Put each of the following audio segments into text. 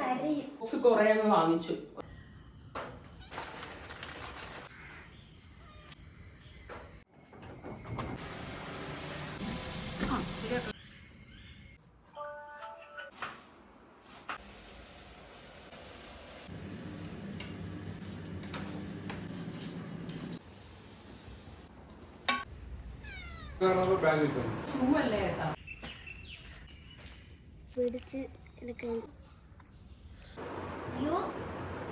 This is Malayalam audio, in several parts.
കരയും. കുറെ അങ്ങ് വാങ്ങിച്ചു. ബാഗ് കിട്ടും ഷൂ അല്ലേ ഏട്ടാ പിടിച്ച് എടുക്കാൻ you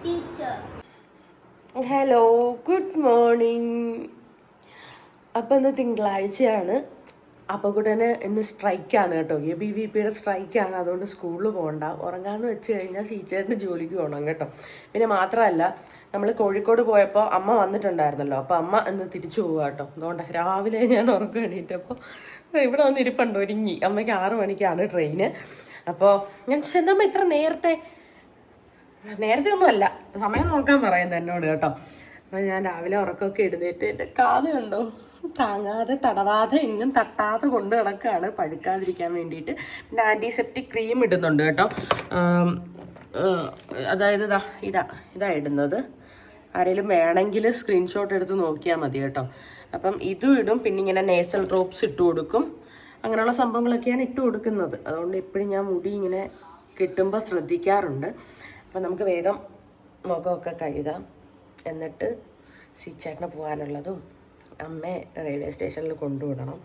teacher hello good morning. അപ്പം ഇന്ന് തിങ്കളാഴ്ചയാണ്. അപ്പോൾ കൂടെ ഇന്ന് സ്ട്രൈക്കാണ് കേട്ടോ. എ ബി വി പിയുടെ സ്ട്രൈക്കാണ് അതുകൊണ്ട് സ്കൂളിൽ പോകണ്ട ഉറങ്ങാന്ന് വെച്ച് കഴിഞ്ഞാൽ സീച്ചേറിന് ജോലിക്ക് പോകണം കേട്ടോ. പിന്നെ മാത്രമല്ല നമ്മൾ കോഴിക്കോട് പോയപ്പോൾ അമ്മ വന്നിട്ടുണ്ടായിരുന്നല്ലോ. അപ്പോൾ അമ്മ ഇന്ന് തിരിച്ചു പോവുക കേട്ടോ. അതുകൊണ്ട് രാവിലെ ഞാൻ ഉറക്കം എണീറ്റപ്പോൾ ഇവിടെ വന്ന് ഇരിപ്പുണ്ട് ഒരുങ്ങി. അമ്മയ്ക്ക് ആറു മണിക്കാണ് ട്രെയിന് അപ്പോൾ ഞാൻ ചെന്നമ്മ ഇത്ര നേരത്തെ? നേരത്തെ ഒന്നുമല്ല. സമയം നോക്കാൻ പറയുന്നത് എന്നോട് കേട്ടോ. അപ്പൊ ഞാൻ രാവിലെ ഉറക്കമൊക്കെ എഴുന്നേറ്റ് എന്റെ കാത് കണ്ടോ? താങ്ങാതെ തടവാതെ എങ്ങും തട്ടാതെ കൊണ്ട് കിടക്കുകയാണ് പഴുക്കാതിരിക്കാൻ വേണ്ടിയിട്ട്. പിന്നെ ആന്റിസെപ്റ്റിക് ക്രീം ഇടുന്നുണ്ട് കേട്ടോ. അതായത് ഇതാ ഇതാ ഇതാ ഇടുന്നത്. ആരെങ്കിലും വേണമെങ്കിൽ സ്ക്രീൻഷോട്ട് എടുത്ത് നോക്കിയാൽ മതി കേട്ടോ. അപ്പം ഇതും ഇടും പിന്നെ ഇങ്ങനെ നേസൽ ഡ്രോപ്സ് ഇട്ട് കൊടുക്കും. അങ്ങനെയുള്ള സംഭവങ്ങളൊക്കെയാണ് ഇട്ട് കൊടുക്കുന്നത്. അതുകൊണ്ട് എപ്പോഴും ഞാൻ മുടി ഇങ്ങനെ കിട്ടുമ്പോൾ ശ്രദ്ധിക്കാറുണ്ട്. അപ്പം നമുക്ക് വേഗം മുഖമൊക്കെ കഴുകാം. എന്നിട്ട് സിച്ചേട്ടന് പോകാനുള്ളതും അമ്മയെ റെയിൽവേ സ്റ്റേഷനിൽ കൊണ്ടുവിടണം.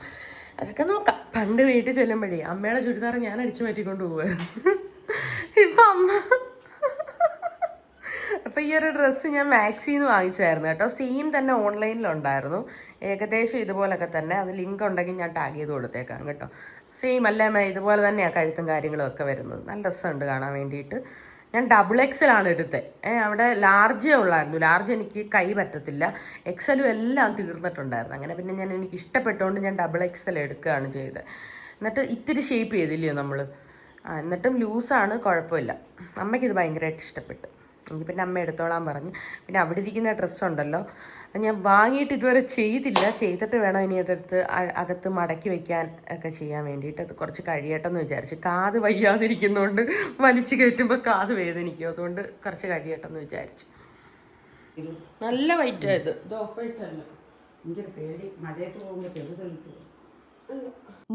അതൊക്കെ നോക്കാം. പണ്ട് വീട്ടിൽ ചെല്ലുമ്പോഴേ അമ്മയുടെ ചുരിദാർ ഞാൻ അടിച്ചു മാറ്റിക്കൊണ്ട് പോവായിരുന്നു. ഇപ്പം അമ്മ അപ്പം ഈ ഒരു ഡ്രസ്സ് ഞാൻ മാക്സിന്ന് വാങ്ങിച്ചായിരുന്നു കേട്ടോ. സെയിം തന്നെ ഓൺലൈനിലുണ്ടായിരുന്നു. ഏകദേശം ഇതുപോലൊക്കെ തന്നെ. അത് ലിങ്ക് ഉണ്ടെങ്കിൽ ഞാൻ ടാഗ് ചെയ്ത് കൊടുത്തേക്കാം കേട്ടോ. സെയിം അല്ലേ ഇതുപോലെ തന്നെയാണ് കഴുത്തും കാര്യങ്ങളും ഒക്കെ വരുന്നത്. നല്ല രസമുണ്ട് കാണാൻ വേണ്ടിയിട്ട്. ഞാൻ ഡബിൾ എക്സലാണ് എടുത്തത് അവിടെ ലാർജേ ഉള്ളായിരുന്നു. ലാർജ് എനിക്ക് കൈ പറ്റത്തില്ല. എക്സലും എല്ലാം തീർന്നിട്ടുണ്ടായിരുന്നു. അങ്ങനെ പിന്നെ ഞാൻ എനിക്ക് ഇഷ്ടപ്പെട്ടുകൊണ്ട് ഞാൻ ഡബിൾ എക്സൽ എടുക്കുകയാണ് ചെയ്തത് എന്നിട്ട് ഇത്തിരി ഷേപ്പ് ചെയ്തില്ലയോ നമ്മൾ എന്നിട്ടും ലൂസാണ് കുഴപ്പമില്ല. അമ്മയ്ക്കിത് ഭയങ്കരമായിട്ട് ഇഷ്ടപ്പെട്ടു. എനിക്ക് പിന്നെ അമ്മ എടുത്തോളാൻ പറഞ്ഞു. പിന്നെ അവിടെ ഇരിക്കുന്ന ഡ്രസ്സ് ഉണ്ടല്ലോ. അത് ഞാൻ വാങ്ങിയിട്ട് ഇതുവരെ ചെയ്തില്ല. ചെയ്തിട്ട് വേണം ഇനി അതെടുത്ത് അകത്ത് മടക്കി വെക്കാൻ ഒക്കെ ചെയ്യാൻ വേണ്ടിയിട്ട്. അത് കുറച്ച് കഴിയട്ടെന്ന് വിചാരിച്ചു. കാത് വയ്യാതിരിക്കുന്നതുകൊണ്ട് വലിച്ചു കയറ്റുമ്പോൾ കാത് വേദനിക്കും. അതുകൊണ്ട് കുറച്ച് കഴിയട്ടെന്ന് വിചാരിച്ചു. നല്ല വൈറ്റ് ആയത് ഇത് ഓഫ് വൈറ്റ് അല്ല എനിക്കൊരു പേടി. മഴയത്ത് പോകുമ്പോൾ ചെറു തെളിക്കുക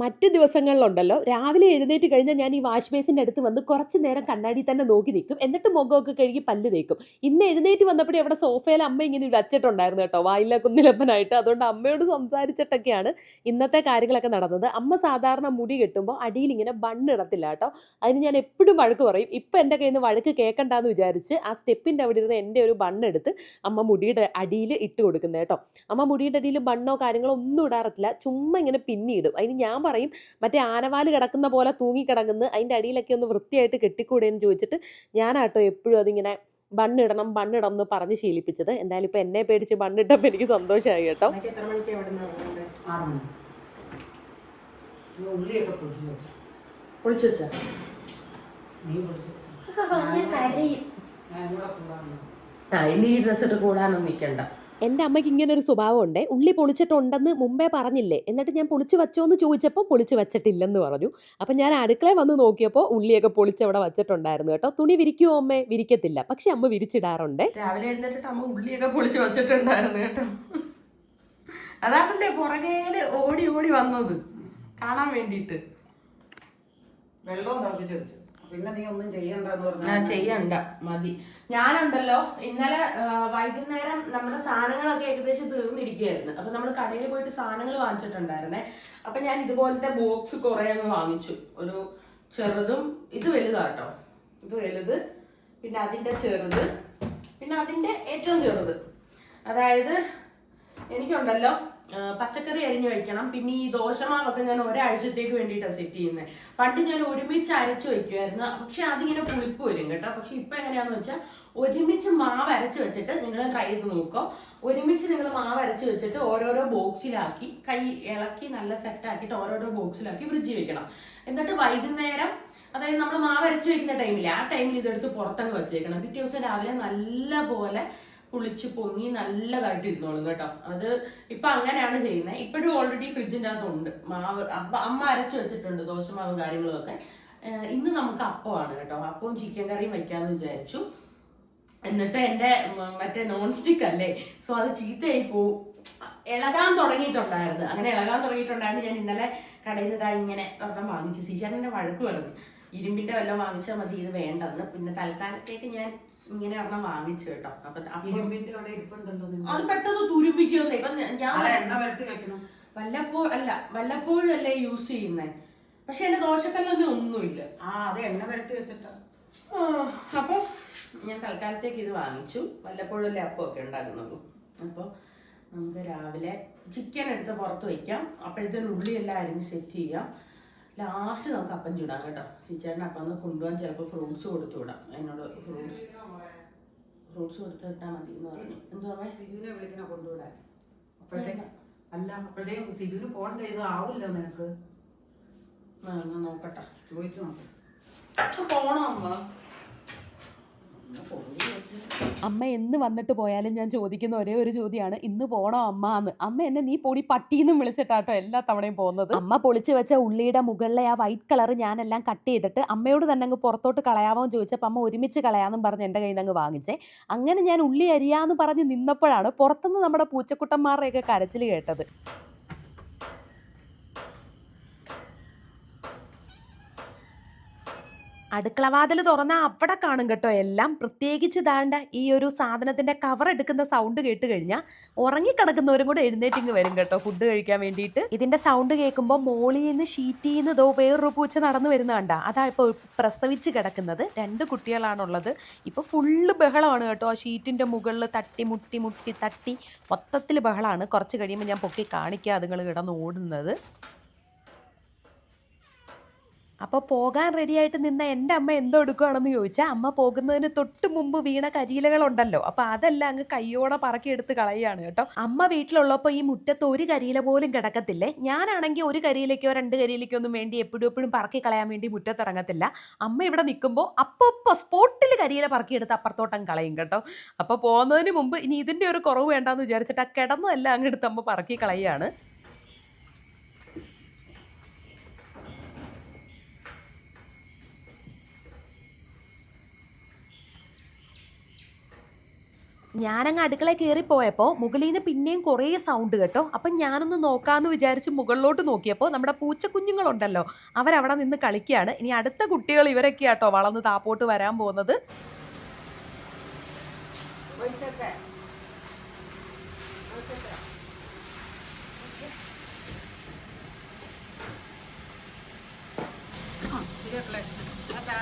മറ്റ് ദിവസങ്ങളിലുണ്ടല്ലോ. രാവിലെ എഴുന്നേറ്റ് കഴിഞ്ഞാൽ ഞാൻ ഈ വാഷ് ബേസിന്റെ അടുത്ത് വന്ന് കുറച്ച് നേരം കണ്ണാടി തന്നെ നോക്കി നിൽക്കും. എന്നിട്ട് മുഖമൊക്കെ കഴുകി പല്ല് തേക്കും. ഇന്ന് എഴുന്നേറ്റ് വന്നപ്പോഴേ അവിടെ സോഫയിൽ അമ്മ ഇങ്ങനെ വച്ചിട്ടുണ്ടായിരുന്നു കേട്ടോ. വായില കുന്നിലപ്പനായിട്ട്. അതുകൊണ്ട് അമ്മയോട് സംസാരിച്ചിട്ടൊക്കെയാണ് ഇന്നത്തെ കാര്യങ്ങളൊക്കെ നടന്നത്. അമ്മ സാധാരണ മുടി കെട്ടുമ്പോൾ അടിയിൽ ഇങ്ങനെ ബണ്ണിടത്തില്ല കേട്ടോ. അതിന് ഞാൻ എപ്പോഴും വഴക്ക് പറയും. ഇപ്പം എന്റെ കയ്യിൽ നിന്ന് വഴക്ക് കേൾക്കണ്ടെന്ന് വിചാരിച്ച് ആ സ്റ്റെപ്പിന്റെ അവിടെ ഇരുന്ന് എന്റെ ഒരു ബണ്ണെടുത്ത് അമ്മ മുടിയുടെ അടിയിൽ ഇട്ട് കൊടുക്കുന്നത് കേട്ടോ. അമ്മ മുടിയുടെ അടിയിൽ ബണ്ണോ കാര്യങ്ങളോ ഒന്നും ഇടാറില്ല. ചുമ്മാ ഇങ്ങനെ പിന്നിടും അതിന് ഞാൻ പറയും മറ്റേ ആനവാൽ കിടക്കുന്ന പോലെ തൂങ്ങി കിടക്കുന്ന അതിന്റെ അടിയിലൊക്കെ ഒന്ന് വൃത്തിയായിട്ട് കെട്ടിക്കൂടെ എന്ന് ചോദിച്ചിട്ട് ഞാനാട്ടോ എപ്പോഴും അതിങ്ങനെ ബണ്ണിടണം ബണ്ണിടണം എന്ന് പറഞ്ഞ് ശീലിപ്പിച്ചത്. എന്തായാലും ഇപ്പം എന്നെ പേടിച്ച് ബണ്ണിട്ടപ്പോൾ എനിക്ക് സന്തോഷമായി കേട്ടോ. ആ ഇനി ഈ ഡ്രസ്സ് ഇട്ട് കൂടാനൊന്നും നിൽക്കണ്ട എന്റെ അമ്മയ്ക്ക് ഇങ്ങനെ ഒരു സ്വഭാവം ഉണ്ട് ഉള്ളി പൊളിച്ചിട്ടുണ്ടെന്ന് മുമ്പേ പറഞ്ഞില്ലേ? എന്നിട്ട് ഞാൻ പൊളിച്ച് വെച്ചോ എന്ന് ചോദിച്ചപ്പോൾ പൊളിച്ച് വെച്ചിട്ടില്ലെന്ന് പറഞ്ഞു. അപ്പം ഞാൻ അടുക്കളയിൽ വന്ന് നോക്കിയപ്പോൾ ഉള്ളിയൊക്കെ പൊളിച്ച് അവിടെ വെച്ചിട്ടുണ്ടായിരുന്നു കേട്ടോ. തുണി വിരിക്കുമോ അമ്മേ? വിരിക്കത്തില്ല. പക്ഷെ അമ്മ വിരിച്ചിടാറുണ്ട്. രാവിലെ എഴുന്നേറ്റിട്ട് അമ്മ ഉള്ളിയൊക്കെ പൊളിച്ച് വെച്ചിട്ടുണ്ടായിരുന്നു കേട്ടോ. അതാണല്ലേ പുറകേൽ ഓടി ഓടി വന്നത്. കാണാൻ വേണ്ടിയിട്ട്. വെള്ളം തിളപ്പിച്ച് വെച്ചു. പിന്നെ നീ ഒന്നും ചെയ്യണ്ടെന്ന് ഞാൻ പറഞ്ഞാൽ ചെയ്യണ്ട മതി. ഞാനുണ്ടല്ലോ ഇന്നലെ വൈകുന്നേരം നമ്മുടെ സാധനങ്ങളൊക്കെ ഏകദേശം തീർന്നിരിക്കുകയായിരുന്നു അപ്പൊ നമ്മൾ കടയിൽ പോയിട്ട് സാധനങ്ങൾ വാങ്ങിച്ചിട്ടുണ്ടായിരുന്നേ. അപ്പൊ ഞാൻ ഇതുപോലത്തെ ബോക്സ് കുറെ അങ്ങ് വാങ്ങിച്ചു. ഒരു ചെറുതും ഇത് വലുതാട്ടോ. ഇത് വലുത് പിന്നെ അതിന്റെ ചെറുത് പിന്നെ അതിന്റെ ഏറ്റവും ചെറുത്. അതായത് എനിക്കുണ്ടല്ലോ പച്ചക്കറി അരിഞ്ഞ് വെക്കണം പിന്നെ ഈ ദോശമാവൊക്കെ ഞാൻ ഒരാഴ്ചത്തേക്ക് വേണ്ടിയിട്ടാണ് സെറ്റ് ചെയ്യുന്നത് പണ്ട് ഞാൻ ഒരുമിച്ച് അരച്ച് വയ്ക്കുമായിരുന്നു പക്ഷെ അതിങ്ങനെ പുളിപ്പ് വരും കേട്ടോ. പക്ഷെ ഇപ്പൊ എങ്ങനെയാന്ന് വെച്ചാൽ ഒരുമിച്ച് മാവ് അരച്ച് വെച്ചിട്ട് നിങ്ങൾ ട്രൈ ചെയ്ത് നോക്കോ. ഒരുമിച്ച് നിങ്ങൾ മാവ് അരച്ച് വെച്ചിട്ട് ഓരോരോ ബോക്സിലാക്കി കൈ ഇളക്കി നല്ല സെറ്റ് ആക്കിയിട്ട് ഓരോരോ ബോക്സിലാക്കി ഫ്രിഡ്ജിൽ വെക്കണം. എന്നിട്ട് വൈകുന്നേരം അതായത് നമ്മൾ മാവ് അരച്ച് വെക്കുന്ന ടൈമിൽ ആ ടൈമിൽ ഇതെടുത്ത് പുറത്തങ്ങ് വെച്ചേക്കണം. പിറ്റേ ദിവസം രാവിലെ നല്ല പോലെ പുളിച്ച് പൊങ്ങി നല്ലതായിട്ട് ഇരുന്നോളും കേട്ടോ. അത് ഇപ്പൊ അങ്ങനെയാണ് ചെയ്യുന്നത് ഇപ്പോഴും ഓൾറെഡി ഫ്രിഡ്ജിന്റെ അകത്തുണ്ട് മാവ് അമ്മ അരച്ചു വെച്ചിട്ടുണ്ട് ദോശമാവും കാര്യങ്ങളും ഒക്കെ. ഇന്ന് നമുക്ക് അപ്പമാണ് കേട്ടോ. അപ്പവും ചിക്കൻ കറിയും വെക്കാമെന്ന് വിചാരിച്ചു. എന്നിട്ട് എന്റെ മറ്റേ നോൺ സ്റ്റിക്ക് അല്ലേ? സോ അത് ചീത്തയായി പോവും. ഇളകാൻ തുടങ്ങിയിട്ടുണ്ടായിരുന്നു. അങ്ങനെ ഇളകാൻ തുടങ്ങിയിട്ടുണ്ടായിരുന്നു ഞാൻ ഇന്നലെ കടയിൽ ഇതാ ഇങ്ങനെ ഒരെണ്ണം വാങ്ങിച്ചു. സീശാറിന്റെ വഴക്ക് പറഞ്ഞു. ഇരുമ്പിന്റെ വല്ലതും വാങ്ങിച്ചാൽ മതി ഇത് വേണ്ടെന്ന് പിന്നെ തൽക്കാലത്തേക്ക് ഞാൻ ഇങ്ങനെ ഒരെണ്ണം വാങ്ങിച്ചു കേട്ടോ. അപ്പൊ അത് പെട്ടെന്ന് തുരുമ്പിക്കുന്നു ഇപ്പൊ ഞാൻ അത് എണ്ണ വരട്ട് കഴിക്കണം വല്ലപ്പോ അല്ല വല്ലപ്പോഴും അല്ലേ യൂസ് ചെയ്യുന്നേ. പക്ഷെ എന്റെ ദോശക്കല്ലൊന്നും ഒന്നുമില്ല. ആ അത് എണ്ണ വരട്ട് വെച്ചിട്ടാ. അപ്പൊ ഞാൻ തൽക്കാലത്തേക്ക് ഇത് വാങ്ങിച്ചു. വല്ലപ്പോഴും വല്ലപ്പോഴല്ലേ അപ്പമൊക്കെ ഉണ്ടാക്കുന്നുള്ളൂ അപ്പോൾ നമുക്ക് രാവിലെ ചിക്കൻ എടുത്ത് പുറത്ത് വയ്ക്കാം അപ്പോഴത്തേനും ഉള്ളിയെല്ലാം അരിഞ്ഞ് സെറ്റ് ചെയ്യാം. ലാസ്റ്റ് നമുക്ക് അപ്പം ചൂടാം കേട്ടോ. ചിച്ചേട്ടൻ അപ്പം ഒന്ന് കൊണ്ടുപോകാൻ ചിലപ്പോൾ ഫ്രൂട്ട്സ് കൊടുത്തു വിടാം എന്നോട് ഫ്രൂട്ട്സ് ഫ്രൂട്ട്സ് കൊടുത്തു വിട്ടാൽ മതി എന്ന് പറഞ്ഞു. എന്തുവാ സിജുവിനെ വിളിക്കണ കൊണ്ടുവിടാൻ? അപ്പോഴത്തേക്ക് അല്ല അപ്പോഴത്തേക്കും സിജുവിന് പോകണ്ട ഇത് ആവില്ല നിനക്ക്. നോക്കട്ടെ. ചോദിച്ചു നോക്കട്ടെ പോണോ അമ്മ? അമ്മ എന്ന് വന്നിട്ട് പോയാലും ഞാൻ ചോദിക്കുന്ന ഒരേ ഒരു ചോദ്യമാണ് ഇന്ന് പോണോ അമ്മ? എന്ന്. അമ്മ എന്നെ നീ പൊടി പട്ടീന്നും വിളിച്ചിട്ടാട്ടോ എല്ലാ തവണയും പോകുന്നത്. അമ്മ പൊളിച്ചു വെച്ച ഉള്ളിയുടെ മുകളിലെ ആ വൈറ്റ് കളർ ഞാനെല്ലാം കട്ട് ചെയ്തിട്ട് അമ്മയോട് തന്നെ അങ്ങ് പുറത്തോട്ട് കളയാമോ എന്ന് ചോദിച്ചപ്പോൾ അമ്മ ഒരുമിച്ച് കളയാമെന്നും പറഞ്ഞ് എന്റെ കയ്യിൽ അങ്ങ് വാങ്ങിച്ചേ. അങ്ങനെ ഞാൻ ഉള്ളി അരിയാന്ന് പറഞ്ഞ് നിന്നപ്പോഴാണ് പുറത്തുനിന്ന് നമ്മുടെ പൂച്ചക്കുട്ടന്മാരുടെയൊക്കെ കരച്ചിൽ കേട്ടത്. അടുക്കളവാതിൽ തുറന്ന അവിടെ കാണും കേട്ടോ. എല്ലാം പ്രത്യേകിച്ച് ദാണ്ട ഈ ഒരു സാധനത്തിന്റെ കവർ എടുക്കുന്ന സൗണ്ട് കേട്ട് കഴിഞ്ഞാൽ ഉറങ്ങിക്കിടക്കുന്നവരും കൂടെ എഴുന്നേറ്റിങ് വരും കേട്ടോ ഫുഡ് കഴിക്കാൻ വേണ്ടിയിട്ട്. ഇതിന്റെ സൗണ്ട് കേൾക്കുമ്പോൾ മോളിൽ നിന്ന് ഷീറ്റിൽ നിന്ന് ഇതോ വേറൊരു പൂച്ച നടന്നു വരുന്ന കണ്ട. അതാ ഇപ്പോൾ പ്രസവിച്ച് കിടക്കുന്നത്. രണ്ട് കുട്ടികളാണുള്ളത്. ഇപ്പോൾ ഫുള്ള് ബഹളമാണ് കേട്ടോ. ആ ഷീറ്റിന്റെ മുകളിൽ തട്ടി മുട്ടി മുട്ടി തട്ടി മൊത്തത്തിൽ ബഹളമാണ് കുറച്ച് കഴിയുമ്പോൾ ഞാൻ പൊക്കി കാണിക്കാം അതുങ്ങൾ കിടന്ന് ഓടുന്നത്. അപ്പോൾ പോകാൻ റെഡിയായിട്ട് നിന്ന എന്റെ അമ്മ എന്തോ എടുക്കുകയാണെന്ന് ചോദിച്ചാൽ അമ്മ പോകുന്നതിന് തൊട്ട് മുമ്പ് വീണ കരിയിലകളുണ്ടല്ലോ. അപ്പോൾ അതെല്ലാം അങ്ങ് കയ്യോടെ പറക്കിയെടുത്ത് കളയുകയാണ് കേട്ടോ. അമ്മ വീട്ടിലുള്ളപ്പോൾ ഈ മുറ്റത്ത് ഒരു കരിയില പോലും കിടക്കത്തില്ലേ? ഞാനാണെങ്കിൽ ഒരു കരിയിലേക്കോ രണ്ട് കരിയിലേക്കോ ഒന്നും വേണ്ടി എപ്പോഴും എപ്പോഴും പറക്കി കളയാൻ വേണ്ടി മുറ്റത്തിറങ്ങത്തില്ല. അമ്മ ഇവിടെ നിൽക്കുമ്പോൾ അപ്പോൾ സ്പോട്ടിൽ കരിയില പറക്കിയെടുത്ത് അപ്പുറത്തോട്ടം കളയും കേട്ടോ. അപ്പോൾ പോകുന്നതിന് മുമ്പ് ഇനി ഇതിന്റെ ഒരു കുറവ് വേണ്ടാന്ന് വിചാരിച്ചിട്ട് ആ കിടന്നതെല്ലാം അങ്ങെടുത്ത് അമ്മ പറക്കി കളയുകയാണ്. ഞാനങ്ങ് അടുക്കള കയറിപ്പോയപ്പോൾ മുകളിൽ നിന്ന് പിന്നെയും കുറേ സൗണ്ട് കേട്ടോ. അപ്പം ഞാനൊന്ന് നോക്കാമെന്ന് വിചാരിച്ച് മുകളിലോട്ട് നോക്കിയപ്പോൾ നമ്മുടെ പൂച്ചക്കുഞ്ഞുങ്ങളുണ്ടല്ലോ. അവരവിടെ നിന്ന് കളിക്കുകയാണ് ഇനി അടുത്ത കുട്ടികൾ ഇവരൊക്കെ ആട്ടോ വളർന്ന് താപ്പോട്ട് വരാൻ പോകുന്നത്. ശരിയല്ലേ ടാറ്റാ.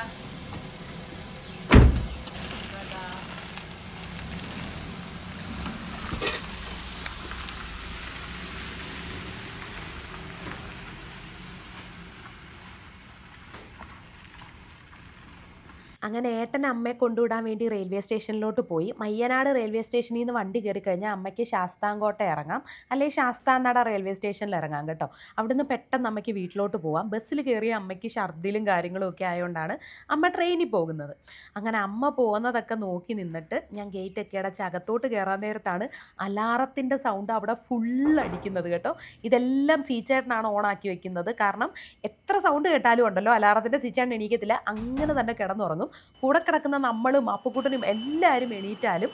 അങ്ങനെ ഏട്ടൻ അമ്മയെ കൊണ്ടുവിടാൻ വേണ്ടി റെയിൽവേ സ്റ്റേഷനിലോട്ട് പോയി. മയ്യനാട് റെയിൽവേ സ്റ്റേഷനിൽ നിന്ന് വണ്ടി കയറി കഴിഞ്ഞാൽ അമ്മയ്ക്ക് ശാസ്താംകോട്ട ഇറങ്ങാം. അല്ലെങ്കിൽ ശാസ്താനട റെയിൽവേ സ്റ്റേഷനിൽ ഇറങ്ങാം കേട്ടോ. അവിടുന്ന് പെട്ടെന്ന് അമ്മയ്ക്ക് വീട്ടിലോട്ട് പോവാം. ബസ്സിൽ കയറിയ അമ്മയ്ക്ക് ഛർദിലും കാര്യങ്ങളും ഒക്കെ ആയതുകൊണ്ടാണ് അമ്മ ട്രെയിനിൽ പോകുന്നത്. അങ്ങനെ അമ്മ പോകുന്നതൊക്കെ നോക്കി നിന്നിട്ട് ഞാൻ ഗേറ്റ് ഒക്കെ അടച്ച് അകത്തോട്ട് കയറാൻ നേരത്താണ് അലാറത്തിന്റെ സൗണ്ട് അവിടെ ഫുൾ അടിക്കുന്നത് കേട്ടോ. ഇതെല്ലാം സീച്ചേട്ടനാണ് ഓണാക്കി വെക്കുന്നത്. കാരണം എത്ര സൗണ്ട് കേട്ടാലും ഉണ്ടല്ലോ അലാറത്തിന്റെ സീച്ചേട്ടൻ എണീക്കത്തില്ല. അങ്ങനെ തന്നെ കിടന്നുറങ്ങും. കൂടെ കിടക്കുന്ന നമ്മളും അപ്പുക്കുട്ടനും എല്ലാവരും എണീറ്റാലും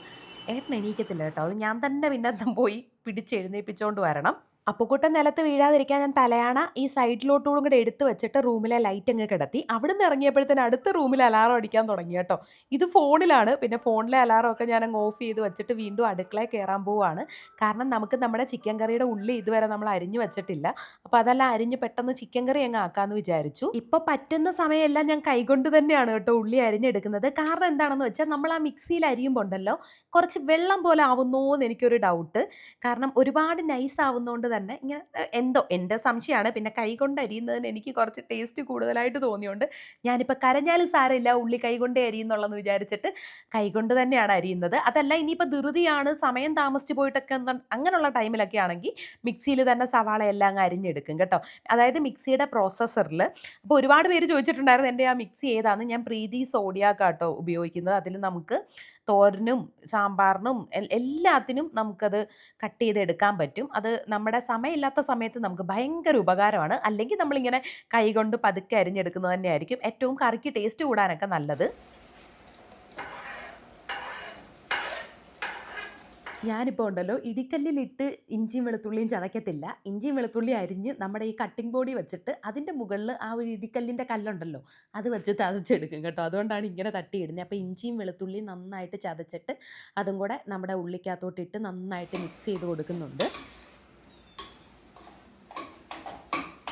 ഏട്ടൻ എണീക്കത്തില്ല കേട്ടോ. അത് ഞാൻ തന്നെ പിന്നെ പോയി പിടിച്ച് എഴുന്നേൽപ്പിച്ചുകൊണ്ട് വരണം. അപ്പുക്കുട്ടൻ നിലത്ത് വീഴാതിരിക്കാൻ ഞാൻ തലയാണ ഈ സൈഡിലോട്ടും കൂടെ എടുത്തു വെച്ചിട്ട് റൂമിലെ ലൈറ്റ് അങ്ങ് കിടത്തി. അവിടെ നിന്ന് ഇറങ്ങിയപ്പോഴത്തേന് അടുത്ത റൂമിൽ അലാറം അടിക്കാൻ തുടങ്ങി കേട്ടോ. ഇത് ഫോണിലാണ് പിന്നെ ഫോണിലെ അലാറം ഒക്കെ ഞാൻ അങ്ങ് ഓഫ് ചെയ്ത് വെച്ചിട്ട് വീണ്ടും അടുക്കളയിൽ കയറാൻ പോവുകയാണ് കാരണം നമുക്ക് നമ്മുടെ ചിക്കൻ കറിയുടെ ഉള്ളി ഇതുവരെ നമ്മൾ അരിഞ്ഞു വെച്ചിട്ടില്ല. അപ്പോൾ അതെല്ലാം അരിഞ്ഞ് പെട്ടെന്ന് ചിക്കൻ കറി അങ്ങ് ആക്കാമെന്ന് വിചാരിച്ചു. ഇപ്പോൾ പറ്റുന്ന സമയമെല്ലാം ഞാൻ കൈകൊണ്ട് തന്നെയാണ് കേട്ടോ ഉള്ളി അരിഞ്ഞെടുക്കുന്നത്. കാരണം എന്താണെന്ന് വെച്ചാൽ നമ്മൾ ആ മിക്സിയിൽ അരിയുമ്പോൾ ഉണ്ടല്ലോ കുറച്ച് വെള്ളം പോലെ ആവുന്നോ എന്ന് എനിക്കൊരു ഡൗട്ട് കാരണം ഒരുപാട് നൈസ് ആവുന്നതുകൊണ്ട് തന്നെ ഇങ്ങനെ എന്തോ എന്റെ സംശയമാണ് പിന്നെ കൈ കൊണ്ട് അരിയുന്നതിന് എനിക്ക് കുറച്ച് ടേസ്റ്റ് കൂടുതലായിട്ട് തോന്നിയോണ്ട് ഞാനിപ്പോൾ കരഞ്ഞാലും സാരമില്ല ഉള്ളി കൈ കൊണ്ടേ അരിയുന്നുള്ളെന്ന് വിചാരിച്ചിട്ട് കൈ കൊണ്ട് തന്നെയാണ് അരിയുന്നത്. അതല്ല ഇനിയിപ്പോൾ ധൃതിയാണ് സമയം താമസിച്ച് പോയിട്ടൊക്കെ അങ്ങനെയുള്ള ടൈമിലൊക്കെ ആണെങ്കിൽ മിക്സിയിൽ തന്നെ സവാള എല്ലാം അരിഞ്ഞെടുക്കും കേട്ടോ. അതായത് മിക്സിയുടെ പ്രോസസ്സറിൽ അപ്പോൾ ഒരുപാട് പേര് ചോദിച്ചിട്ടുണ്ടായിരുന്നു എന്റെ ആ മിക്സി ഏതാണ് ഞാൻ പ്രീതി സോഡിയാക്കാട്ടോ ഉപയോഗിക്കുന്നത്. അതിൽ നമുക്ക് തോരനും സാമ്പാറിനും എല്ലാത്തിനും നമുക്കത് കട്ട് ചെയ്തെടുക്കാൻ പറ്റും. അത് നമ്മുടെ സമയമില്ലാത്ത സമയത്ത് നമുക്ക് ഭയങ്കര ഉപകാരമാണ്. അല്ലെങ്കിൽ നമ്മളിങ്ങനെ കൈകൊണ്ട് പതുക്കെ അരിഞ്ഞെടുക്കുന്നത് തന്നെയായിരിക്കും ഏറ്റവും കറിക്ക് ടേസ്റ്റ് കൂടാനൊക്കെ നല്ലത്. ഞാനിപ്പോൾ ഉണ്ടല്ലോ ഇടിക്കല്ലിലിട്ട് ഇഞ്ചിയും വെളുത്തുള്ളിയും ചതയ്ക്കത്തില്ല. ഇഞ്ചിയും വെളുത്തുള്ളി അരിഞ്ഞ് നമ്മുടെ ഈ കട്ടിംഗ് ബോഡി വെച്ചിട്ട് അതിന്റെ മുകളിൽ ആ ഒരു ഇടിക്കല്ലിന്റെ കല്ലുണ്ടല്ലോ അത് വെച്ച് ചതച്ചെടുക്കും കേട്ടോ. അതുകൊണ്ടാണ് ഇങ്ങനെ തട്ടിയിടുന്നത്. അപ്പോൾ ഇഞ്ചിയും വെളുത്തുള്ളിയും നന്നായിട്ട് ചതച്ചിട്ട് അതും കൂടെ നമ്മുടെ ഉള്ളിക്കകത്തോട്ടിട്ട് നന്നായിട്ട് മിക്സ് ചെയ്ത് കൊടുക്കുന്നുണ്ട്.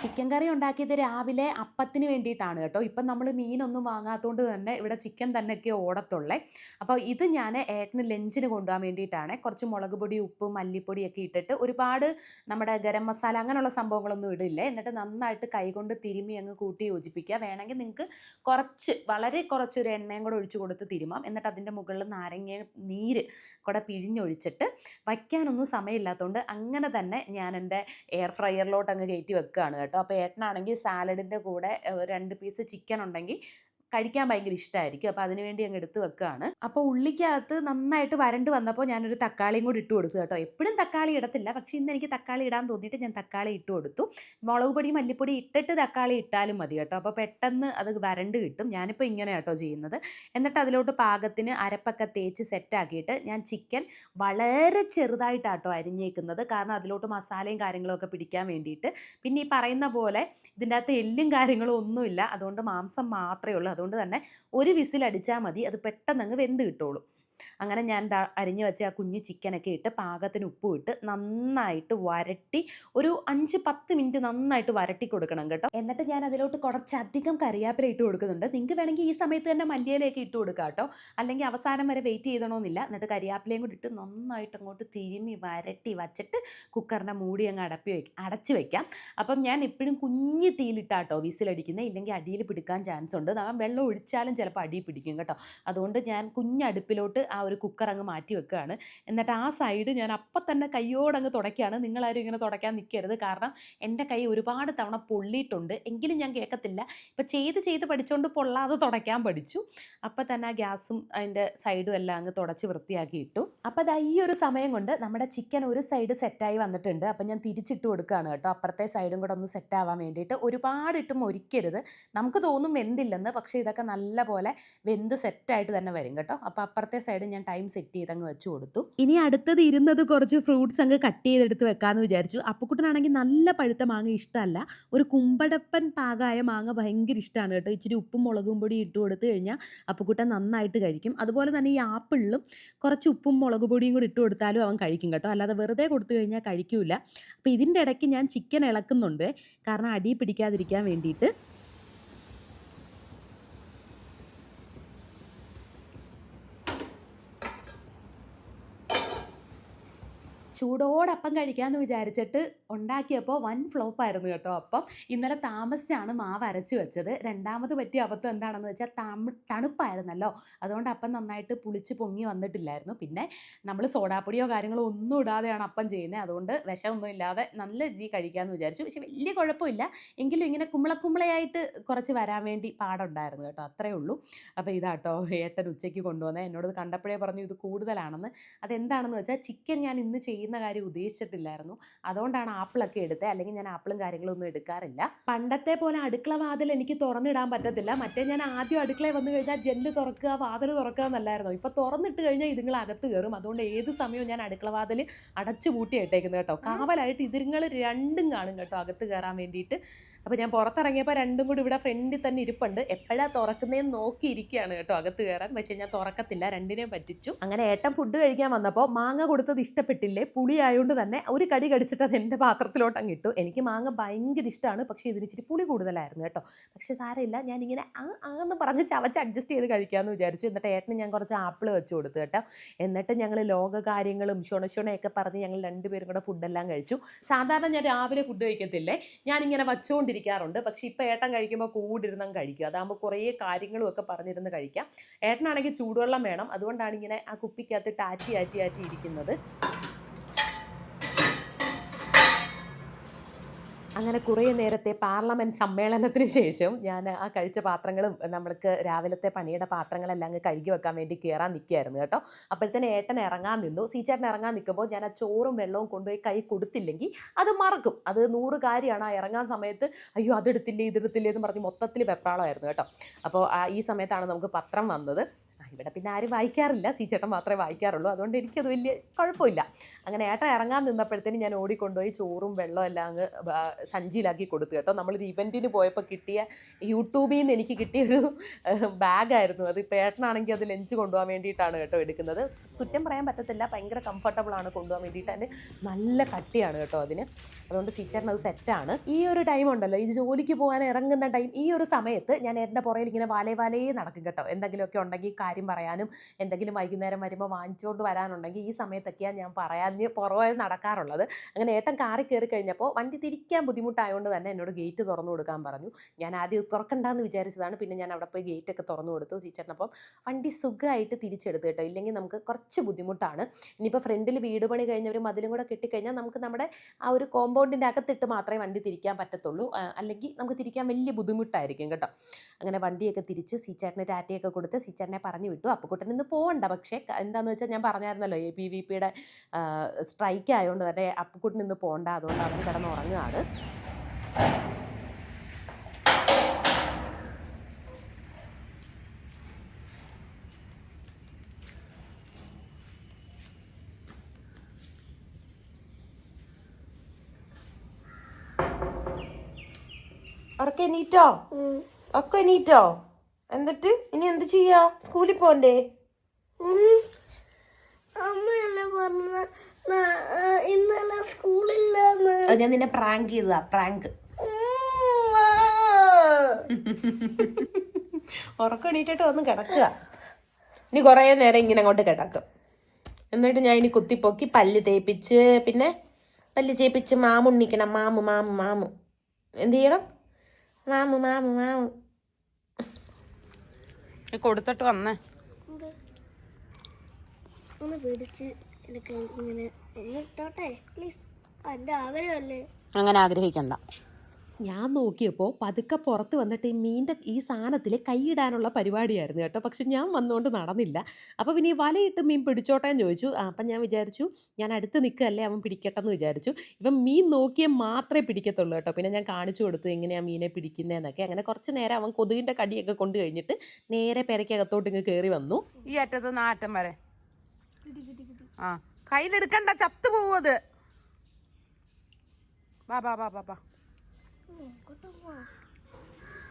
ചിക്കൻ കറി ഉണ്ടാക്കിയത് രാവിലെ അപ്പത്തിന് വേണ്ടിയിട്ടാണ് കേട്ടോ. ഇപ്പം നമ്മൾ മീനൊന്നും വാങ്ങാത്തതുകൊണ്ട് തന്നെ ഇവിടെ ചിക്കൻ തന്നെയൊക്കെ ഓടത്തുള്ളേ. അപ്പോൾ ഇത് ഞാൻ ഏട്ടന് ലഞ്ചിന് കൊണ്ടുപോകാൻ വേണ്ടിയിട്ടാണ്. കുറച്ച് മുളക് പൊടി ഉപ്പ് മല്ലിപ്പൊടിയൊക്കെ ഇട്ടിട്ട് ഒരുപാട് നമ്മുടെ ഗരം മസാല അങ്ങനെയുള്ള സംഭവങ്ങളൊന്നും ഇടില്ലേ. എന്നിട്ട് നന്നായിട്ട് കൈകൊണ്ട് തിരുമ്മി അങ്ങ് കൂട്ടി യോജിപ്പിക്കുക. വേണമെങ്കിൽ നിങ്ങൾക്ക് കുറച്ച് വളരെ കുറച്ചൊരു എണ്ണയും കൂടെ ഒഴിച്ചു കൊടുത്ത് തിരുമാം. എന്നിട്ട് അതിന്റെ മുകളിൽ നാരങ്ങ നീര് കൂടെ പിഴിഞ്ഞൊഴിച്ചിട്ട് വയ്ക്കാനൊന്നും സമയമില്ലാത്തതുകൊണ്ട് അങ്ങനെ തന്നെ ഞാൻ എന്റെ എയർ ഫ്രയറിലോട്ട് അങ്ങ് കയറ്റി വെക്കുകയാണ് കേട്ടോ. അപ്പോൾ ഏട്ടനാണെങ്കിൽ സാലഡിന്റെ കൂടെ രണ്ട് പീസ് ചിക്കൻ ഉണ്ടെങ്കിൽ കഴിക്കാൻ ഭയങ്കര ഇഷ്ടമായിരിക്കും അപ്പോൾ അതിനുവേണ്ടി അങ്ങ് എടുത്ത് വെക്കുകയാണ് അപ്പോൾ ഉള്ളിക്കകത്ത് നന്നായിട്ട് വരണ്ട് വന്നപ്പോൾ ഞാനൊരു തക്കാളിയും കൂടി ഇട്ട് കൊടുത്തു കേട്ടോ. എപ്പോഴും തക്കാളി ഇടത്തില്ല. പക്ഷേ ഇന്ന് എനിക്ക് തക്കാളി ഇടാൻ തോന്നിയിട്ട് ഞാൻ തക്കാളി ഇട്ട് കൊടുത്തു. മുളക് പൊടി മല്ലിപ്പൊടി ഇട്ടിട്ട് തക്കാളി ഇട്ടാലും മതി കേട്ടോ. അപ്പോൾ പെട്ടെന്ന് അത് വരണ്ട് കിട്ടും. ഞാനിപ്പോൾ ഇങ്ങനെ കേട്ടോ ചെയ്യുന്നത്. എന്നിട്ട് അതിലോട്ട് പാകത്തിന് അരപ്പൊക്കെ തേച്ച് സെറ്റാക്കിയിട്ട് ഞാൻ ചിക്കൻ വളരെ ചെറുതായിട്ടാട്ടോ അരിഞ്ഞേക്കുന്നത്. കാരണം അതിലോട്ട് മസാലയും കാര്യങ്ങളൊക്കെ പിടിക്കാൻ വേണ്ടിയിട്ട്. പിന്നെ ഈ പറയുന്ന പോലെ ഇതിന്റെ അകത്ത് എല്ലും കാര്യങ്ങളും ഒന്നുമില്ല. അതുകൊണ്ട് മാംസം മാത്രമേ ഉള്ളൂ. അതുകൊണ്ട് തന്നെ ഒരു വിസിൽ അടിച്ചാൽ മതി അത് പെട്ടെന്ന് അങ്ങ് വെന്ത് കിട്ടുള്ളൂ അങ്ങനെ ഞാൻ ദാ അരിഞ്ഞു വെച്ച ആ കുഞ്ഞ് ചിക്കനൊക്കെ ഇട്ട് പാകത്തിന് ഉപ്പും ഇട്ട് നന്നായിട്ട് വരട്ടി ഒരു അഞ്ച് പത്ത് മിനിറ്റ് നന്നായിട്ട് വരട്ടി കൊടുക്കണം കേട്ടോ. എന്നിട്ട് ഞാൻ അതിലോട്ട് കുറച്ചധികം കറിയാപ്പില ഇട്ട് കൊടുക്കുന്നുണ്ട്. നിങ്ങൾക്ക് വേണമെങ്കിൽ ഈ സമയത്ത് തന്നെ മല്ലിയിലേക്ക് ഇട്ട് കൊടുക്കുക കേട്ടോ. അല്ലെങ്കിൽ അവസാനം വരെ വെയിറ്റ് ചെയ്തണമെന്നില്ല എന്നിട്ട് കരിയാപ്പിലയും കൂടി ഇട്ട് നന്നായിട്ട് അങ്ങോട്ട് തിരുമ്മി വരട്ടി വച്ചിട്ട് കുക്കറിന്റെ മൂടി അങ്ങ് അടപ്പി വയ്ക്കും അടച്ച് വെക്കാം. അപ്പം ഞാൻ എപ്പോഴും കുഞ്ഞ് തീയിലിട്ടാട്ടോ വിസിലടിക്കുന്നത് ഇല്ലെങ്കിൽ അടിയിൽ പിടിക്കാൻ ചാൻസ് ഉണ്ട്. വെള്ളം ഒഴിച്ചാലും ചിലപ്പോൾ അടിയിൽ പിടിക്കും കേട്ടോ. അതുകൊണ്ട് ഞാൻ കുഞ്ഞടുപ്പിലോട്ട് ആ ഒരു കുക്കർ അങ്ങ് മാറ്റി വെക്കുകയാണ്. എന്നിട്ട് ആ സൈഡ് ഞാൻ അപ്പം തന്നെ കയ്യോടങ്ങ് തുടയ്ക്കുകയാണ്. നിങ്ങളാരും ഇങ്ങനെ തുടയ്ക്കാൻ നിൽക്കരുത്. കാരണം എന്റെ കൈ ഒരുപാട് തവണ പൊള്ളിയിട്ടുണ്ട്. എങ്കിലും ഞാൻ കേൾക്കത്തില്ല. ഇപ്പം ചെയ്ത് ചെയ്ത് പഠിച്ചുകൊണ്ട് പൊള്ളാതെ തുടയ്ക്കാൻ പഠിച്ചു. അപ്പം തന്നെ ആ ഗ്യാസും അതിന്റെ സൈഡും എല്ലാം അങ്ങ് തുടച്ച് വൃത്തിയാക്കി ഇട്ടു അപ്പോൾ അത് ഈ ഒരു സമയം കൊണ്ട് നമ്മുടെ ചിക്കൻ ഒരു സൈഡ് സെറ്റായി വന്നിട്ടുണ്ട്. അപ്പം ഞാൻ തിരിച്ചിട്ട് കൊടുക്കുകയാണ് കേട്ടോ. അപ്പുറത്തെ സൈഡും കൂടെ ഒന്ന് സെറ്റാവാൻ വേണ്ടിയിട്ട്. ഒരുപാട് ഇട്ട് മൊരിക്കരുത് നമുക്ക് തോന്നും വെന്തില്ലെന്ന്. പക്ഷേ ഇതൊക്കെ നല്ല പോലെ വെന്ത് സെറ്റായിട്ട് തന്നെ വരും കേട്ടോ. അപ്പോൾ അപ്പുറത്തെ സൈഡ് ഞാൻ ടൈം സെറ്റ് ചെയ്ത് അങ്ങ് വെച്ച് കൊടുത്തു. ഇനി അടുത്തത് ഇരുന്നത് കുറച്ച് ഫ്രൂട്ട്സ് അങ്ങ് കട്ട് ചെയ്തെടുത്ത് വെക്കാമെന്ന് വിചാരിച്ചു. അപ്പുക്കുട്ടനാണെങ്കിൽ നല്ല പഴുത്ത മാങ്ങ ഇഷ്ടമല്ല. ഒരു കുമ്പടപ്പൻ പാകായ മാങ്ങ ഭയങ്കര ഇഷ്ടമാണ് കേട്ടോ. ഇച്ചിരി ഉപ്പും മുളകും പൊടി ഇട്ട് കൊടുത്തു കഴിഞ്ഞാൽ അപ്പുക്കുട്ടൻ നന്നായിട്ട് കഴിക്കും. അതുപോലെ തന്നെ ഈ ആപ്പിളിലും കുറച്ച് ഉപ്പും മുളക് പൊടിയും കൂടി ഇട്ട് കൊടുത്താലും അവൻ കഴിക്കും കേട്ടോ. അല്ലാതെ വെറുതെ കൊടുത്തു കഴിഞ്ഞാൽ കഴിക്കൂല. അപ്പോൾ ഇതിന്റെ ഇടയ്ക്ക് ഞാൻ ചിക്കൻ ഇളക്കുന്നുണ്ട്. കാരണം അടി പിടിക്കാതിരിക്കാൻ വേണ്ടിയിട്ട്. ചൂടോടപ്പം കഴിക്കാമെന്ന് വിചാരിച്ചിട്ട് ഉണ്ടാക്കിയപ്പോൾ വൻ ഫ്ലോപ്പായിരുന്നു കേട്ടോ. അപ്പം ഇന്നലെ താമസിച്ചാണ് മാവ് അരച്ച് വെച്ചത്. രണ്ടാമത് പറ്റിയ അബദ്ധം എന്താണെന്ന് വെച്ചാൽ തണു തണുപ്പായിരുന്നല്ലോ. അതുകൊണ്ട് അപ്പം നന്നായിട്ട് പുളിച്ച് പൊങ്ങി വന്നിട്ടില്ലായിരുന്നു. പിന്നെ നമ്മൾ സോഡാപ്പൊടിയോ കാര്യങ്ങളോ ഒന്നും ഇടാതെയാണ് അപ്പം ചെയ്യുന്നത് അതുകൊണ്ട് വിഷമൊന്നും ഇല്ലാതെ നല്ല രീതിയിൽ കഴിക്കാമെന്ന് വിചാരിച്ചു. പക്ഷെ വലിയ കുഴപ്പമില്ല. എങ്കിലും ഇങ്ങനെ കുമ്പളക്കുമ്പളയായിട്ട് കുറച്ച് വരാൻ വേണ്ടി പാടുണ്ടായിരുന്നു കേട്ടോ. അത്രേ ഉള്ളൂ. അപ്പോൾ ഇതാട്ടോ ഏട്ടൻ ഉച്ചയ്ക്ക് കൊണ്ടുവന്നത് എന്നോട് കണ്ടപ്പോഴേ പറഞ്ഞു ഇത് കൂടുതലാണെന്ന്. അതെന്താണെന്ന് വെച്ചാൽ ചിക്കൻ ഞാൻ ഇന്ന് ചെയ്യുന്ന കാര്യം ഉദ്ദേശിച്ചിട്ടില്ലായിരുന്നു. അതുകൊണ്ടാണ് ആപ്പിളൊക്കെ എടുത്തത് അല്ലെങ്കിൽ ഞാൻ ആപ്പിളും കാര്യങ്ങളും ഒന്നും എടുക്കാറില്ല. പണ്ടത്തെ പോലെ അടുക്കള വാതിൽ എനിക്ക് തുറന്നിടാൻ പറ്റത്തില്ല. മറ്റേ ഞാൻ ആദ്യം അടുക്കളയിൽ വന്നു കഴിഞ്ഞാൽ ജെല്ല് തുറക്കുക വാതിൽ തുറക്കുക എന്നല്ലായിരുന്നു. ഇപ്പോൾ തുറന്നിട്ട് കഴിഞ്ഞാൽ ഇതുങ്ങൾ അകത്ത് കയറും. അതുകൊണ്ട് ഏത് സമയവും ഞാൻ അടുക്കള വാതിൽ അടച്ചു പൂട്ടി ഇട്ടേക്കുന്നത് കേട്ടോ. കാവലായിട്ട് ഇതുങ്ങൾ രണ്ടും കാണും കേട്ടോ അകത്ത് കയറാൻ വേണ്ടിയിട്ട്. അപ്പോൾ ഞാൻ പുറത്തിറങ്ങിയപ്പോൾ രണ്ടും കൂടി ഇവിടെ ഫ്രണ്ടിൽ തന്നെ ഇരിപ്പുണ്ട്. എപ്പോഴാണ് തുറക്കുന്നതെന്ന് നോക്കിയിരിക്കുകയാണ് കേട്ടോ അകത്ത് കയറാൻ. പക്ഷേ ഞാൻ തുറക്കത്തില്ല. രണ്ടിനെയും പറ്റിച്ചു. അങ്ങനെ ഏട്ടൻ ഫുഡ് കഴിക്കാൻ വന്നപ്പോൾ മാങ്ങ കൊടുത്തത് ഇഷ്ടപ്പെട്ടില്ലേ? പുളി ആയതുകൊണ്ട് തന്നെ ഒരു കടി കടിച്ചിട്ട് അത് എന്റെ പാത്രത്തിലോട്ട് അങ്ങ് ഇട്ടു. എനിക്ക് മാങ്ങ ഭയങ്കര ഇഷ്ടമാണ് പക്ഷേ ഇതിന് ഇച്ചിരി പുളി കൂടുതലായിരുന്നു കേട്ടോ. പക്ഷേ സാരമില്ല ഞാനിങ്ങനെ ആ ആന്ന് പറഞ്ഞ് ചവച്ച് അഡ്ജസ്റ്റ് ചെയ്ത് കഴിക്കാമെന്ന് വിചാരിച്ചു. എന്നിട്ട് ഏട്ടന് ഞാൻ കുറച്ച് ആപ്പിൾ വെച്ച് കൊടുത്തു കേട്ടോ. എന്നിട്ട് ഞങ്ങൾ ലോക കാര്യങ്ങളും ഷുണഷുണയൊക്കെ പറഞ്ഞ് ഞങ്ങൾ രണ്ടുപേരും കൂടെ ഫുഡെല്ലാം കഴിച്ചു. സാധാരണ ഞാൻ രാവിലെ ഫുഡ് കഴിക്കത്തില്ലേ? ഞാനിങ്ങനെ വച്ചുകൊണ്ടിരിക്കാറുണ്ട് പക്ഷേ ഇപ്പോൾ ഏട്ടൻ കഴിക്കുമ്പോൾ കൂടിരുന്നും കഴിക്കും. അതാകുമ്പോൾ കുറേ കാര്യങ്ങളും ഒക്കെ പറഞ്ഞിരുന്ന് കഴിക്കാം. ഏട്ടനാണെങ്കിൽ ചൂടുവെള്ളം വേണം. അതുകൊണ്ടാണ് ഇങ്ങനെ ആ കുപ്പിക്കകത്ത് ടാറ്റി ആറ്റി ആറ്റി ഇരിക്കുന്നത്. അങ്ങനെ കുറേ നേരത്തെ പാർലമെന്റ് സമ്മേളനത്തിന് ശേഷം ഞാൻ ആ കഴിച്ച പാത്രങ്ങളും നമ്മൾക്ക് രാവിലത്തെ പണിയുടെ പാത്രങ്ങളെല്ലാം അങ്ങ് കഴുകി വെക്കാൻ വേണ്ടി കയറാൻ നിൽക്കുകയായിരുന്നു കേട്ടോ. അപ്പോഴത്തേന് ഏട്ടൻ ഇറങ്ങാൻ നിന്നു. സീച്ചേട്ടൻ ഇറങ്ങാൻ നിൽക്കുമ്പോൾ ഞാൻ ആ ചോറും വെള്ളവും കൊണ്ടുപോയി കൈ കൊടുത്തില്ലെങ്കിൽ അത് മറക്കും. അത് നൂറ് കാര്യമാണ് ആ ഇറങ്ങാൻ സമയത്ത് അയ്യോ അതെടുത്തില്ലേ ഇതെടുത്തില്ലേ എന്ന് പറഞ്ഞ് മൊത്തത്തിൽ വെപ്രാളമായിരുന്നു കേട്ടോ. അപ്പോൾ ഈ സമയത്താണ് നമുക്ക് പത്രം വന്നത്. ഇവിടെ പിന്നെ ആരും വായിക്കാറില്ല. സി ചേട്ടൻ മാത്രമേ വായിക്കാറുള്ളൂ. അതുകൊണ്ട് എനിക്കത് വലിയ കുഴപ്പമില്ല. അങ്ങനെ ഏട്ടൻ ഇറങ്ങാൻ നിന്നപ്പോഴത്തേനും ഞാൻ ഓടിക്കൊണ്ടുപോയി ചോറും വെള്ളം എല്ലാം അങ്ങ് സഞ്ചിയിലാക്കി കൊടുത്തു കേട്ടോ. നമ്മളൊരു ഇവന്റിന് പോയപ്പോൾ കിട്ടിയ യൂട്യൂബിൽ നിന്ന് എനിക്ക് കിട്ടിയൊരു ബാഗായിരുന്നു. അത് ഇപ്പോൾ ഏട്ടനാണെങ്കിൽ അത് ലഞ്ച് കൊണ്ടുപോകാൻ വേണ്ടിയിട്ടാണ് കേട്ടോ എടുക്കുന്നത്. കുറ്റം പറയാൻ പറ്റത്തില്ല. ഭയങ്കര കംഫർട്ടബിളാണ് കൊണ്ടുപോകാൻ വേണ്ടിയിട്ട്. അതിന് നല്ല കട്ടിയാണ് കേട്ടോ അതിന്. അതുകൊണ്ട് സീച്ചറിന് അത് സെറ്റാണ് ഈ ഒരു ടൈം ഉണ്ടല്ലോ. ഈ ജോലിക്ക് പോകാൻ ഇറങ്ങുന്ന ടൈം ഈ ഒരു സമയത്ത് ഞാൻ എന്റെ പുറയിൽ ഇങ്ങനെ വാലേ വാലേ നടക്കും കേട്ടോ. എന്തെങ്കിലുമൊക്കെ ഉണ്ടെങ്കിൽ കാര്യം പറയാനും എന്തെങ്കിലും വൈകുന്നേരം വരുമ്പോൾ വാങ്ങിച്ചുകൊണ്ട് വരാനുണ്ടെങ്കിൽ ഈ സമയത്തൊക്കെയാണ് ഞാൻ പറയാൻ പുറകെ നടക്കാറുള്ളത്. അങ്ങനെ ഏട്ടൻ കാറി കയറി കഴിഞ്ഞപ്പോൾ വണ്ടി തിരിക്കാൻ ബുദ്ധിമുട്ടായതുകൊണ്ട് തന്നെ എന്നോട് ഗേറ്റ് തുറന്നു കൊടുക്കാൻ പറഞ്ഞു. ഞാൻ ആദ്യം തുറക്കണ്ടെന്ന് വിചാരിച്ചതാണ്. പിന്നെ ഞാൻ അവിടെ പോയി ഗേറ്റ് ഒക്കെ തുറന്നു കൊടുത്തു. സീച്ചറിനപ്പം വണ്ടി സുഖമായിട്ട് തിരിച്ചെടുത്ത് കേട്ടോ. ഇല്ലെങ്കിൽ നമുക്ക് കുറച്ച് ബുദ്ധിമുട്ടാണ്. ഇനിയിപ്പോൾ ഫ്രണ്ടിൽ വീട് പണി കഴിഞ്ഞവർ മതിലും കൂടെ കെട്ടിക്കഴിഞ്ഞാൽ നമുക്ക് നമ്മുടെ ആ ഒരു കോമ്പൗണ്ടിന്റെ അകത്തിട്ട് മാത്രമേ വണ്ടി തിരിക്കാൻ പറ്റത്തുള്ളൂ. അല്ലെങ്കിൽ നമുക്ക് തിരിക്കാൻ വലിയ ബുദ്ധിമുട്ടായിരിക്കും കേട്ടോ. അങ്ങനെ വണ്ടിയൊക്കെ തിരിച്ച് സീച്ചേട്ടന് ടാറ്റയൊക്കെ കൊടുത്ത് സീച്ചേട്ടനെ പറഞ്ഞു വിട്ടു. അപ്പുക്കുട്ടൻ ഇന്ന് പോകണ്ട പക്ഷേ എന്താണെന്ന് വെച്ചാൽ ഞാൻ പറഞ്ഞായിരുന്നല്ലോ എ പി വി പിയുടെ സ്ട്രൈക്ക് ആയതുകൊണ്ട് തന്നെ അപ്പുക്കുട്ടൻ ഇന്ന് പോകണ്ട അതുകൊണ്ട് അവൻ കിടന്ന് ഉറങ്ങുകയാണ് ഉറക്കെ എണീറ്റോ? ഒക്കെ എണീറ്റോ? എന്നിട്ട് ഇനി എന്ത് ചെയ്യാ? സ്കൂളിൽ പോണ്ടേ? ഇന്നലെ സ്കൂളില്ലെന്ന്. അത് ഞാൻ നിന്നെ പ്രാങ്ക് ചെയ്തതാ പ്രാങ്ക് ഉറക്കം എണീറ്റിട്ട് വന്ന് കിടക്കുക. ഇനി കുറേ നേരം ഇങ്ങനെ അങ്ങോട്ട് കിടക്കും. എന്നിട്ട് ഞാൻ ഇനി കുത്തിപ്പൊക്കി പല്ല് തേപ്പിച്ച് പിന്നെ പല്ല് ചേപ്പിച്ച് മാമുണ്ണിക്കണം. മാമു മാമു മാമു. എന്ത് ചെയ്യണം? മാമു മാമു മാമു. കൊടുത്തിട്ട് വന്നേ. ഒന്ന് പിടിച്ച് എന്റെ കൈ ഇങ്ങനെ ഒന്ന് ഇട്ടോട്ടെ പ്ലീസ് ആഗ്രഹമല്ലേ? അങ്ങനെ ആഗ്രഹിക്കണ്ട. ഞാൻ നോക്കിയപ്പോൾ പതുക്കെ പുറത്ത് വന്നിട്ട് ഈ മീന്റെ ഈ സാധനത്തിൽ കൈയിടാനുള്ള പരിപാടിയായിരുന്നു കേട്ടോ. പക്ഷെ ഞാൻ വന്നുകൊണ്ട് നടന്നില്ല. അപ്പോൾ പിന്നെ ഈ വലയിട്ട് മീൻ പിടിച്ചോട്ടെ എന്ന് ചോദിച്ചു. അപ്പം ഞാൻ വിചാരിച്ചു ഞാൻ അടുത്ത് നിൽക്കുകയല്ലേ അവൻ പിടിക്കട്ടെ എന്ന് വിചാരിച്ചു. ഇപ്പം മീൻ നോക്കിയേ മാത്രമേ പിടിക്കത്തുള്ളൂ കേട്ടോ. പിന്നെ ഞാൻ കാണിച്ചു കൊടുത്തു എങ്ങനെയാണ് മീനെ പിടിക്കുന്നതെന്നൊക്കെ അങ്ങനെ കുറച്ച് നേരം അവൻ കൊതുകിന്റെ കടിയൊക്കെ കൊണ്ട് കഴിഞ്ഞിട്ട് നേരെ പെരക്കകത്തോട്ട് ഇങ്ങ് കയറി വന്നു. ഈ അറ്റത്ത് നാറ്റം വരെ. ആ കയ്യിലെടുക്കണ്ട ചത്തു പോവത് ബാ ബാ ബാ ബാ വാ.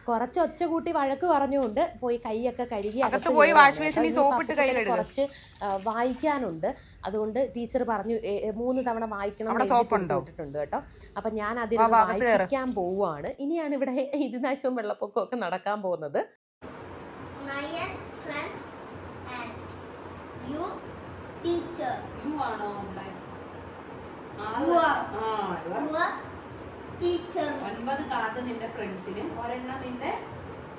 കുറച്ച് ഒച്ച കൂട്ടി വഴക്ക് പറഞ്ഞുകൊണ്ട് പോയി കൈയൊക്കെ കഴുകി അകത്ത് പോയി കയ്യിലെടുക്ക്. കുറച്ച് വായിക്കാനുണ്ട്. അതുകൊണ്ട് ടീച്ചർ പറഞ്ഞു മൂന്ന് തവണ വായിക്കണം കേട്ടിട്ടുണ്ട് കേട്ടോ. അപ്പൊ ഞാൻ അതിൽ വായിക്കാൻ പോവുകയാണ്. ഇനിയാണ് ഇവിടെ ഇതിനാശവും വെള്ളപ്പൊക്കവും ഒക്കെ നടക്കാൻ പോകുന്നത്. ടീച്ചർ. ടീച്ചർ ഒൻപത് കാർഡ് നിന്റെ ഫ്രണ്ട്സിനും ഒരെണ്ണം നിന്റെ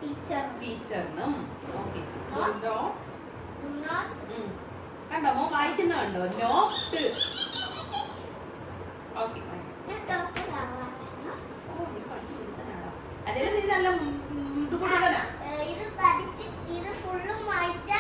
ടീച്ചർ ടീച്ചറിനും. ഓക്കെ കണ്ടോ? മോ വായിക്കുന്ന കണ്ടോ? നോട്ട് ഓക്കെ അതിൽ നീ നല്ല മുണ്ടുകുടവനാ ഇത് പഠിച്ച് ഇത് ഫുള്ളും വായിച്ച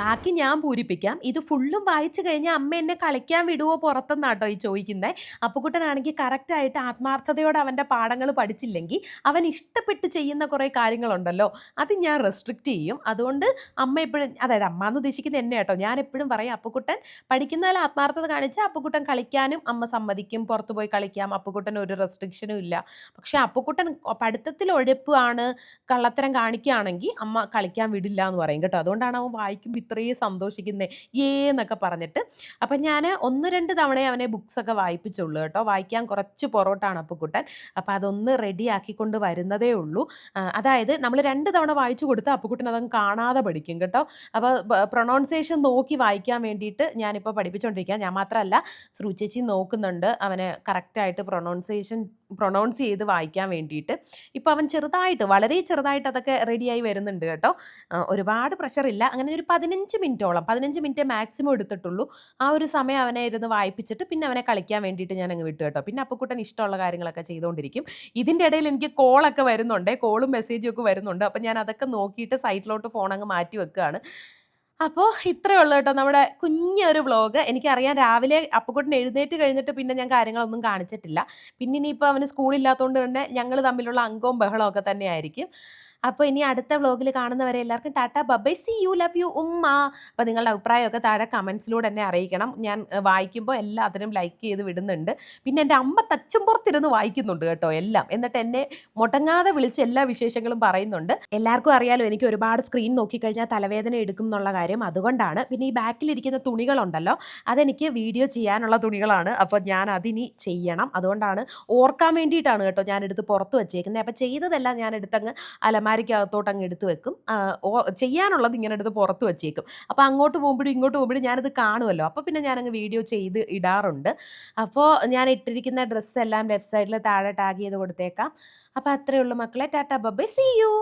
ബാക്കി ഞാൻ പൂരിപ്പിക്കാം. ഇത് ഫുള്ളും വായിച്ചു കഴിഞ്ഞാൽ അമ്മ എന്നെ കളിക്കാൻ വിടുവോ പുറത്തെന്നാട്ടോ ഈ ചോദിക്കുന്നത് അപ്പുക്കുട്ടനാണെങ്കിൽ കറക്റ്റായിട്ട് ആത്മാർത്ഥതയോടെ അവന്റെ പാഠങ്ങൾ പഠിച്ചില്ലെങ്കിൽ അവൻ ഇഷ്ടപ്പെട്ട് ചെയ്യുന്ന കുറേ കാര്യങ്ങളുണ്ടല്ലോ. അത് ഞാൻ റെസ്ട്രിക്റ്റ് ചെയ്യും. അതുകൊണ്ട് അമ്മ എപ്പോഴും അതായത് അമ്മ എന്ന് ഉദ്ദേശിക്കുന്നത് എന്നെ കേട്ടോ. ഞാൻ എപ്പോഴും പറയും അപ്പുക്കുട്ടൻ പഠിക്കുന്നതിൽ ആത്മാർത്ഥത കാണിച്ചാൽ അപ്പുക്കുട്ടൻ കളിക്കാനും അമ്മ സമ്മതിക്കും. പുറത്ത് പോയി കളിക്കാം. അപ്പുക്കുട്ടൻ ഒരു റെസ്ട്രിക്ഷനും ഇല്ല. പക്ഷേ അപ്പുക്കുട്ടൻ പഠിത്തത്തിൽ ഒഴപ്പാണ് കള്ളത്തരം കാണിക്കുകയാണെങ്കിൽ അമ്മ കളിക്കാൻ വിടില്ല എന്ന് പറയും കേട്ടോ. അതുകൊണ്ടാണ് അവൻ വായിക്കുമ്പോൾ ഇത്രയും സന്തോഷിക്കുന്നേ ഏ എന്നൊക്കെ പറഞ്ഞിട്ട്. അപ്പം ഞാൻ ഒന്ന് രണ്ട് തവണയെ അവനെ ബുക്സൊക്കെ വായിപ്പിച്ചുള്ളൂ കേട്ടോ. വായിക്കാൻ കുറച്ച് അപ്പുക്കുട്ടൻ. അപ്പോൾ അതൊന്ന് റെഡി ആക്കിക്കൊണ്ട് വരുന്നതേ ഉള്ളൂ. അതായത് നമ്മൾ രണ്ട് തവണ വായിച്ചു കൊടുത്താൽ അപ്പുക്കുട്ടൻ അതങ്ങ് കാണാതെ പഠിക്കും കേട്ടോ. അപ്പോൾ പ്രൊണൗൺസിയേഷൻ നോക്കി വായിക്കാൻ വേണ്ടിയിട്ട് ഞാനിപ്പോൾ പഠിപ്പിച്ചുകൊണ്ടിരിക്കുക ഞാൻ മാത്രമല്ല ശ്രുചേച്ചി നോക്കുന്നുണ്ട്. അവനെ കറക്റ്റായിട്ട് പ്രൊണൗൺസിയേഷൻ പ്രൊണൗൺസ് ചെയ്ത് വായിക്കാൻ വേണ്ടിയിട്ട്. ഇപ്പോൾ അവൻ ചെറുതായിട്ട് വളരെ ചെറുതായിട്ട് അതൊക്കെ റെഡിയായി വരുന്നുണ്ട് കേട്ടോ. ഒരുപാട് പ്രഷറില്ല അങ്ങനെ ഒരു പതിനഞ്ച് മിനിറ്റോളം പതിനഞ്ച് മിനിറ്റ് മാക്സിമം എടുത്തിട്ടുള്ളൂ. ആ ഒരു സമയം അവനെ ഇരുന്ന് വായിപ്പിച്ചിട്ട് പിന്നെ അവനെ കളിക്കാൻ വേണ്ടിയിട്ട് ഞാൻ അങ്ങ് വിട്ടു കേട്ടോ. പിന്നെ അപ്പുക്കുട്ടൻ ഇഷ്ടമുള്ള കാര്യങ്ങളൊക്കെ ചെയ്തുകൊണ്ടിരിക്കും ഇതിന്റെ ഇടയിൽ എനിക്ക് കോളൊക്കെ വരുന്നുണ്ട്. കോളും മെസ്സേജും ഒക്കെ വരുന്നുണ്ട്. അപ്പം ഞാൻ അതൊക്കെ നോക്കിയിട്ട് സൈറ്റിലോട്ട് ഫോൺ അങ്ങ് മാറ്റി വെക്കുകയാണ്. അപ്പോൾ ഇത്രയേ ഉള്ളൂ കേട്ടോ നമ്മുടെ കുഞ്ഞൊരു വ്ളോഗ് എനിക്കറിയാം രാവിലെ അപ്പുക്കുട്ടൻ എഴുന്നേറ്റ് കഴിഞ്ഞിട്ട് പിന്നെ ഞാൻ കാര്യങ്ങളൊന്നും കാണിച്ചിട്ടില്ല. പിന്നെ ഇനിയിപ്പോൾ അവന് സ്കൂളില്ലാത്തതുകൊണ്ട് തന്നെ ഞങ്ങൾ തമ്മിലുള്ള അംഗവും ബഹളവും ഒക്കെ തന്നെയായിരിക്കും. അപ്പോൾ ഇനി അടുത്ത വ്ളോഗിൽ കാണുന്നവരെ എല്ലാവർക്കും tata bye bye see you love you ഉമ്മ. അപ്പോൾ നിങ്ങളുടെ അഭിപ്രായമൊക്കെ താഴെ കമൻസിലൂടെ എന്നെ അറിയിക്കണം. ഞാൻ വായിക്കുമ്പോൾ എല്ലാത്തിനും ലൈക്ക് ചെയ്ത് വിടുന്നുണ്ട്. പിന്നെ എന്റെ അമ്മ തച്ചും പുറത്തിരുന്ന് വായിക്കുന്നുണ്ട് കേട്ടോ എല്ലാം. എന്നിട്ട് എന്നെ മുടങ്ങാതെ വിളിച്ച് എല്ലാ വിശേഷങ്ങളും പറയുന്നുണ്ട്. എല്ലാവർക്കും അറിയാലോ എനിക്ക് ഒരുപാട് സ്ക്രീൻ നോക്കിക്കഴിഞ്ഞാൽ തലവേദന എടുക്കും എന്നുള്ള കാര്യം അതുകൊണ്ടാണ്. പിന്നെ ഈ ബാക്കിലിരിക്കുന്ന തുണികളുണ്ടല്ലോ അതെനിക്ക് വീഡിയോ ചെയ്യാനുള്ള തുണികളാണ്. അപ്പോൾ ഞാൻ അതിനി ചെയ്യണം. അതുകൊണ്ടാണ് ഓർക്കാൻ വേണ്ടിയിട്ടാണ് കേട്ടോ ഞാൻ എടുത്ത് പുറത്ത് വെച്ചേക്കുന്നത്. അപ്പോൾ ചെയ്തതെല്ലാം ഞാൻ എടുത്തങ്ങ് അലമാരിക്കകത്തോട്ട് അങ്ങ് എടുത്ത് വെക്കും. ചെയ്യാനുള്ളത് ഇങ്ങനെ എടുത്ത് പുറത്ത് വെച്ചേക്കും. അപ്പോൾ അങ്ങോട്ട് പോകുമ്പോഴും ഇങ്ങോട്ട് പോകുമ്പോഴും ഞാനത് കാണുമല്ലോ. അപ്പോൾ പിന്നെ ഞാനങ്ങ് വീഡിയോ ചെയ്ത് ഇടാറുണ്ട്. അപ്പോൾ ഞാൻ ഇട്ടിരിക്കുന്ന ഡ്രസ്സ് എല്ലാം താഴെ ടാഗ് ചെയ്ത് കൊടുത്തേക്കാം. അപ്പോൾ അത്രയേ ഉള്ളൂ മക്കളെ. Tata bye bye see U